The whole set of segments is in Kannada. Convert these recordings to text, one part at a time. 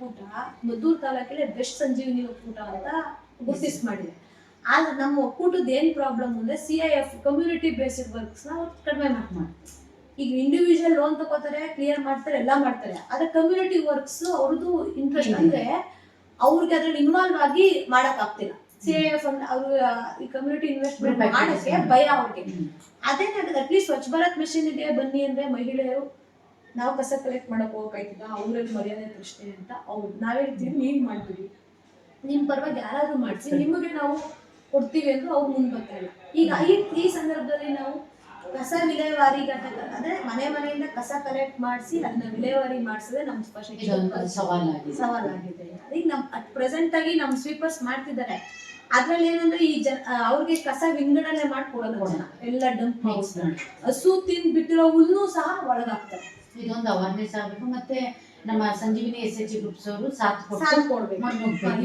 ಒಕ್ಕೂಟ ಮದ್ದೂರು ತಾಲೂಕಲ್ಲಿ ಬೆಸ್ಟ್ ಸಂಜೀವಿನಿ ಒಕ್ಕೂಟ ಅಂತ ಗುರ್ತಿಸ್ ಮಾಡಿದೆ. ಆದ್ರೆ ನಮ್ಮ ಒಕ್ಕೂಟದ ಏನ್ ಪ್ರಾಬ್ಲಮ್ ಅಂದ್ರೆ C I F community based ವರ್ಕ್ಸ್ನ ಅವ್ರು ಕಡಿಮೆ ಮಾಡ್ತಾರೆ. ಈಗ ಇಂಡಿವಿಜುವಲ್ ಲೋನ್ ತಗೋತಾರೆ ಕ್ಲಿಯರ್ ಮಾಡ್ತಾರೆ ಎಲ್ಲ ಮಾಡ್ತಾರೆ. ಆದ್ರೆ ಕಮ್ಯುನಿಟಿ ವರ್ಕ್ಸ್ ಅವ್ರದ್ದು ಇಂಟ್ರೆಸ್ಟ್ ಅಂದ್ರೆ ಅವ್ರಿಗೆ ಅದ್ರಲ್ಲಿ ಇನ್ವಾಲ್ವ್ ಆಗಿ ಮಾಡಕ್ ಆಗ್ತಿಲ್ಲ. ಸಿ ಐ ಎಫ್ ಅಂದ್ರೆ ಅವ್ರು ಈ ಕಮ್ಯುನಿಟಿ ಇನ್ವೆಸ್ಟ್ಮೆಂಟ್ ಮಾಡಕ್ಕೆ ಭಯ ಅವ್ರಿಗೆ. ಅದೇ ಅಟ್ಲೀಸ್ಟ್ ಸ್ವಚ್ಛ ಭಾರತ್ ಮಿಷನ್ ಇದೆ ಬನ್ನಿ ಅಂದ್ರೆ ಮಹಿಳೆಯರು ನಾವು ಕಸ ಕಲೆಕ್ಟ್ ಮಾಡಕ್ ಹೋಗಕ್ಕಾಯ್ತದ ಅವ್ರಲ್ಲಿ ಮರ್ಯಾದೆ ಪ್ರಶ್ನೆ ಅಂತ ಅವ್ರು ನಾವ್ ಹೇಳ್ತೀವಿ ನೀನ್ ಮಾಡ್ತೀವಿ ನಿಮ್ ಪರವಾಗಿ ಯಾರಾದ್ರೂ ಮಾಡಿಸಿ ನಿಮಗೆ ನಾವು ಕೊಡ್ತೀವಿ ಅಂದ್ರೆ ಅವ್ರು ಮುಂದೆ ಬರ್ತಾ ಇಲ್ಲ ಈಗ ಈ ಈ ಸಂದರ್ಭದಲ್ಲಿ ನಾವು ಕಸ ವಿಲೇವಾರಿ ಘಟಕ ಅಂದ್ರೆ ಮನೆ ಮನೆಯಿಂದ ಕಸ ಕಲೆಕ್ಟ್ ಮಾಡಿಸಿ ಅದನ್ನ ವಿಲೇವಾರಿ ಮಾಡಿಸಿದ್ರೆ ನಮ್ ಸವಾಲಾಗಿದೆ. ಸವಾಲಾಗಿದೆ. ಈಗ ನಮ್ ಅಟ್ ಪ್ರೆಸೆಂಟ್ ಆಗಿ ನಮ್ ಸ್ವೀಪರ್ಸ್ ಮಾಡ್ತಿದ್ದಾರೆ. ಅದ್ರಲ್ಲಿ ಏನಂದ್ರೆ ಈ ಜನ ಅವ್ರಿಗೆ ಕಸ ವಿಂಗಡಣೆ ಮಾಡ್ಕೊಡೋದು ಎಲ್ಲ ಡಂಪ್. ಹಸು ತಿಂದ್ ಬಿಟ್ಟಿರೋ ಹುಲ್ಲು ಸಹ ಒಳಗಾಗ್ತಾರೆ ಇದೊಂದು ಅವೇರ್ನೆಸ್ ಆಗಬೇಕು. ಮತ್ತೆ ನಮ್ಮ ಸಂಜೀವಿನಿ ಎಸ್ ಎಚ್ ಗ್ರೂಪ್ಸ್ ಅವರು ಸಾಥ್ ಕೊಡ್ಬೇಕು.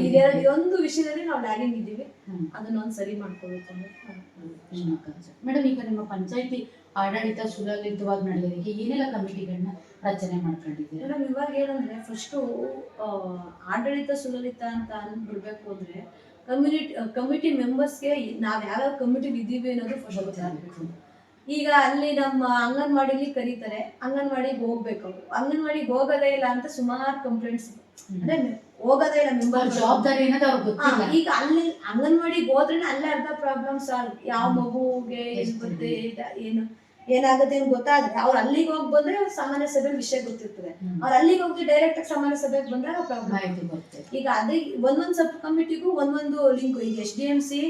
ಇದೆರಡು- ಇದೊಂದು ವಿಷಯದಲ್ಲಿ ನಾವು ಲ್ಯಾಗಿಂಗ್ ಇದ್ದೀವಿ. ಹ್ಮ್. ಅದನ್ನ ಒಂದ್ ಸರಿ ಮಾಡ್ಕೋಬೇಕು ಮೇಡಮ್ ಈಗ ನಿಮ್ಮ ಪಂಚಾಯತಿ ಆಡಳಿತ ಸುಲಲಿತವಾಗಿ ನಡೆಯೋದಕ್ಕೆ ಏನೆಲ್ಲ ಕಮಿಟಿಗಳನ್ನ ರಚನೆ ಮಾಡ್ಕೊಂಡಿದ್ದೀವಿ ಮೇಡಮ್ ಇವಾಗ ಏನಂದ್ರೆ ಫಸ್ಟು ಆಡಳಿತ ಸುಲಲಿತ ಅಂತ ಬಿಡ್ಬೇಕು ಅಂದ್ರೆ ಕಮ್ಯುನಿಟಿ ಕಮಿಟಿ ಮೆಂಬರ್ಸ್ಗೆ ನಾವ್ ಯಾವ್ಯಾವ ಕಮಿಟಿ ಇದ್ದೀವಿ ಅನ್ನೋದು ಫಸ್ಟ್ ಗೊತ್ತಾಗಬೇಕು. ಈಗ ಅಲ್ಲಿ ನಮ್ಮ ಅಂಗನವಾಡಿಲಿ ಕರೀತಾರೆ. ಅಂಗನವಾಡಿಗೆ ಹೋಗ್ಬೇಕು ಅವ್ರು. ಅಂಗನವಾಡಿಗೆ ಹೋಗೋದೇ ಇಲ್ಲ ಅಂತ ಸುಮಾರು ಕಂಪ್ಲೇಂಟ್ಸ್ ಅಂದ್ರೆ ಹೋಗೋದೇ ಇಲ್ಲ ಮೆಂಬರ್ ಜವಾಬ್ದಾರಿ ಈಗ ಅಲ್ಲಿ ಅಂಗನವಾಡಿಗೆ ಹೋದ್ರೆ ಅಲ್ಲೇ ಅರ್ಧ ಪ್ರಾಬ್ಲಮ್ ಸಾಲ್ವ್ ಯಾವ ಮಗುಗೆ ಬರುತ್ತೆ ಏನು ಏನಾಗುತ್ತೆ ಅಂತ ಗೊತ್ತಾದ್ರೆ ಅವ್ರು ಅಲ್ಲಿಗೆ ಹೋಗಿ ಬಂದ್ರೆ ಸಾಮಾನ್ಯ ಸಭೆ ವಿಷಯ ಗೊತ್ತಿರ್ತದೆ. ಅವ್ರು ಅಲ್ಲಿಗೆ ಹೋಗಿ ಡೈರೆಕ್ಟ್ ಆಗಿ ಸಾಮಾನ್ಯ ಸಭೆಗೆ ಬಂದಾಗ ಪ್ರಾಬ್ಲಮ್ ಆಯ್ತು ಈಗ ಅದೇ ಒಂದೊಂದು ಸಬ್ ಕಮಿಟಿಗೂ ಒಂದೊಂದು ಲಿಂಕ್ ಈಗ ಎಸ್ ಡಿ ಎಂ ಸಿ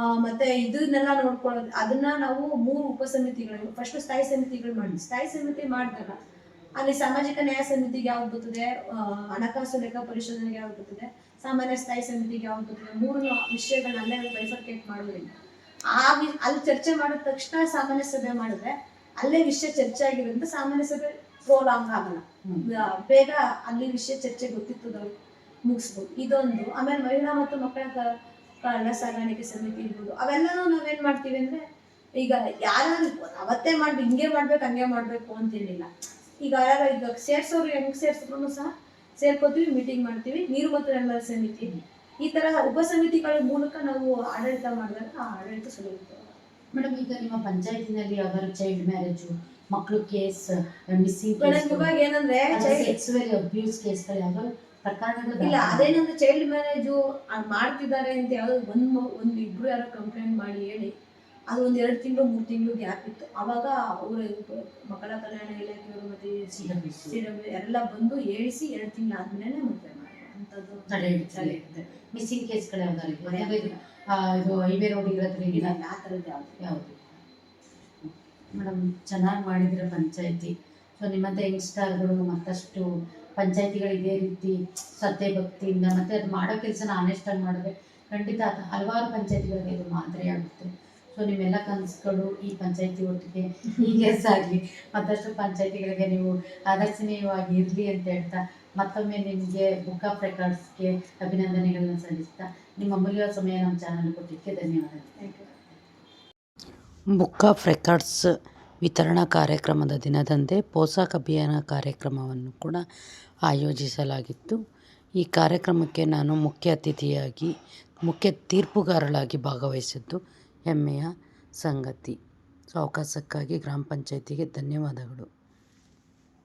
ಮತ್ತೆ ಇದನ್ನೆಲ್ಲ ನೋಡ್ಕೊಳ್ಳೋದು ಅದನ್ನ ನಾವು ಮೂರು ಉಪಸಮಿತಿಗಳು ಫಸ್ಟ್ ಸ್ಥಾಯಿ ಸಮಿತಿಗಳು ಮಾಡಿ. ಸ್ಥಾಯಿ ಸಮಿತಿ ಮಾಡಿದಾಗ ಅಲ್ಲಿ ಸಾಮಾಜಿಕ ನ್ಯಾಯ ಸಮಿತಿಗೆ ಯಾವ್ದು ಬರ್ತದೆ? ಹಣಕಾಸು ಲೆಕ್ಕ ಪರಿಶೋಧನೆಗೆ ಯಾವ್ದು ಬರ್ತದೆ? ಸಾಮಾನ್ಯ ಸ್ಥಾಯಿ ಸಮಿತಿಗೆ ಯಾವ್ದು ಬರ್ತದೆ? ಮೂರು ವಿಷಯಗಳನ್ನ ಅಲ್ಲೇ ಬೈಫರ್ಕೇಟ್ ಮಾಡೋದ್ರಿಂದ. ಆ ವಿ- ಅಲ್ಲಿ ಚರ್ಚೆ ಮಾಡಿದ ತಕ್ಷಣ ಸಾಮಾನ್ಯ ಸಭೆ ಮಾಡಿದ್ರೆ ಅಲ್ಲೇ ವಿಷಯ ಚರ್ಚೆ ಆಗಿರೋದ್ರಿಂದ ಸಾಮಾನ್ಯ ಸಭೆ ಪ್ರೋಲಾಂಗ್ ಆಗಲ್ಲ. ಬೇಗ ಅಲ್ಲಿ ವಿಷಯ ಚರ್ಚೆ ಗೊತ್ತಿತ್ತು ಮುಗಿಸ್ಬೋದು. ಇದೊಂದು. ಆಮೇಲೆ ಮಹಿಳಾ ಮತ್ತು ಮಕ್ಕಳ ಕ- ಕಳ್ಳ ಸಾಗಾಣಿಕೆ ಸಮಿತಿ ಇರ್ಬೋದು. ಅವೆಲ್ಲನೂ ನಾವೇನು ಮಾಡ್ತೀವಿ ಅಂದ್ರೆ ಈಗ ಯಾರಾದ್ರೂ ಅವತ್ತೇ ಮಾಡ್ಬೇಕು ಹಿಂಗೆ ಮಾಡ್ಬೇಕು ಹಂಗೆ ಮಾಡ್ಬೇಕು ಅಂತೇನಿಲ್ಲ. ಈಗ ಯಾರು ಈಗ ಸೇರ್ಸೋರು ಹೆಂಗ್ ಸೇರ್ಸಿದ್ರು ಸಹ ಸೇರ್ಕೋತೀವಿ ಮೀಟಿಂಗ್ ಮಾಡ್ತೀವಿ. ನೀರು ಮತ್ತು ಎಲ್ಲ ಸಮಿತಿ. ಈ ತರ ಉಪ ಸಮಿತಿಗಳ ಮೂಲಕ ನಾವು ಆಡಳಿತ ಮಾಡಿದಾಗ ಆ ಆಡಳಿತ ಸುಲಭ. ಮೇಡಮ್ ಈಗ ನಿಮ್ಮ ಪಂಚಾಯತಿನಲ್ಲಿ ಯಾವ್ದಾದ್ರು ಚೈಲ್ಡ್ ಮ್ಯಾರೇಜು ಮಕ್ಕಳು ಕೇಸ್ ಮಿಸ್ಸಿಂಗ್ ಏನಂದ್ರೆ ಸೆಕ್ಸುವಲ್ ಅಬ್ಯೂಸ್ ಕೇಸ್ಗಳು ಯಾವ್ದಾದ್ರು ಇಲ್ಲ ಅದೇನಂದ್ರೆ ಚೈಲ್ಡ್ ಮ್ಯಾರೇಜು ಮಾಡ್ತಿದ್ದಾರೆ ಅಂತ ಯಾವ್ದು ಒಂದ್ ಒಂದ್ ಇಬ್ರು ಯಾರೋ ಕಂಪ್ಲೇಂಟ್ ಮಾಡಿ ಹೇಳಿ ಅದು ಒಂದ್ ಎರಡು ತಿಂಗಳು ಮೂರು ತಿಂಗಳು ಗ್ಯಾಪ್ ಇತ್ತು. ಅವಾಗ ಅವರ ಮಕ್ಕಳ ಕಲ್ಯಾಣ ಇಲಾಖೆಯವರು ಮತ್ತೆ CWC. CW ಎಲ್ಲ ಬಂದು ಹೇಳಿಸಿ ಎರಡು ತಿಂಗಳು ಆದ್ಮೇಲೆ ಮದುವೆ ಮಾಡಿದ್ರು ಮಿಸ್ಸಿಂಗ್ ಕೇಸ್ಗಳು ಯಾವ್ದಾರು ಇದೆಯಾ? ಮನೆ- ಯಾವ್ದು ಇದು? ಹೈವೇ ರೋಡ್ ಇರೋದ್ರ ಇಲ್ಲ ಆ ಥರದ್ದು ಯಾವ್ದು ಯಾವುದು? ಮೇಡಮ್ ಚೆನ್ನಾಗಿ ಮಾಡಿದಿರ ಪಂಚಾಯತಿ? ಸೊ ನಿಮ್ಮಂಥ ಯಂಗ್ಸ್ಟರ್ಗಳು ಮತ್ತಷ್ಟು ಪಂಚಾಯತಿಗಳು ಇದೇ ರೀತಿ ಶ್ರದ್ಧೆ ಭಕ್ತಿಯಿಂದ ಮತ್ತೆ ಅದು ಮಾಡೋ ಕೆಲಸನ ಆನೆಸ್ಟಾಗಿ ಮಾಡಿದ್ರೆ ಖಂಡಿತ ಅದು ಹಲವಾರು ಪಂಚಾಯತಿಗಳಿಗೆ ಇದು ಮಾದರಿ ಆಗುತ್ತೆ. ಸೊ ನಿಮ್ಮೆಲ್ಲ ಕನಸುಗಳು ಈ ಪಂಚಾಯತಿ ಒಟ್ಟಿಗೆ ಹೀಗೆ ಆಗಲಿ. ಮತ್ತಷ್ಟು ಪಂಚಾಯತಿಗಳಿಗೆ ನೀವು ಆದರ್ಶನೀಯವಾಗಿ ಇರಲಿ ಅಂತ ಹೇಳ್ತಾ, ಮತ್ತೊಮ್ಮೆ ನಿಮಗೆ ಬುಕ್ ಆಫ್ ರೆಕಾರ್ಡ್ಸ್ಗೆ ಅಭಿನಂದನೆಗಳನ್ನು ಸಲ್ಲಿಸ್ತಾ, ನಿಮ್ಮ ಅಮೂಲ್ಯ ಸಮಯ ನಮ್ಮ ಚಾನಲ್ ಕೊಟ್ಟಿದ್ದಕ್ಕೆ ಧನ್ಯವಾದಗಳು. ಬುಕ್ ಆಫ್ ರೆಕಾರ್ಡ್ಸ್ ವಿತರಣಾ ಕಾರ್ಯಕ್ರಮದ ದಿನದಂದೇ ಪೋಷಾಕ್ ಅಭಿಯಾನ ಕಾರ್ಯಕ್ರಮವನ್ನು ಕೂಡ ಆಯೋಜಿಸಲಾಗಿತ್ತು. ಈ ಕಾರ್ಯಕ್ರಮಕ್ಕೆ ನಾನು ಮುಖ್ಯ ಅತಿಥಿಯಾಗಿ, ಮುಖ್ಯ ತೀರ್ಪುಗಾರಳಾಗಿ ಭಾಗವಹಿಸಿದ್ದು ಹೆಮ್ಮೆಯ ಸಂಗತಿ. ಸೊ ಅವಕಾಶಕ್ಕಾಗಿ ಗ್ರಾಮ ಪಂಚಾಯತಿಗೆ ಧನ್ಯವಾದಗಳು.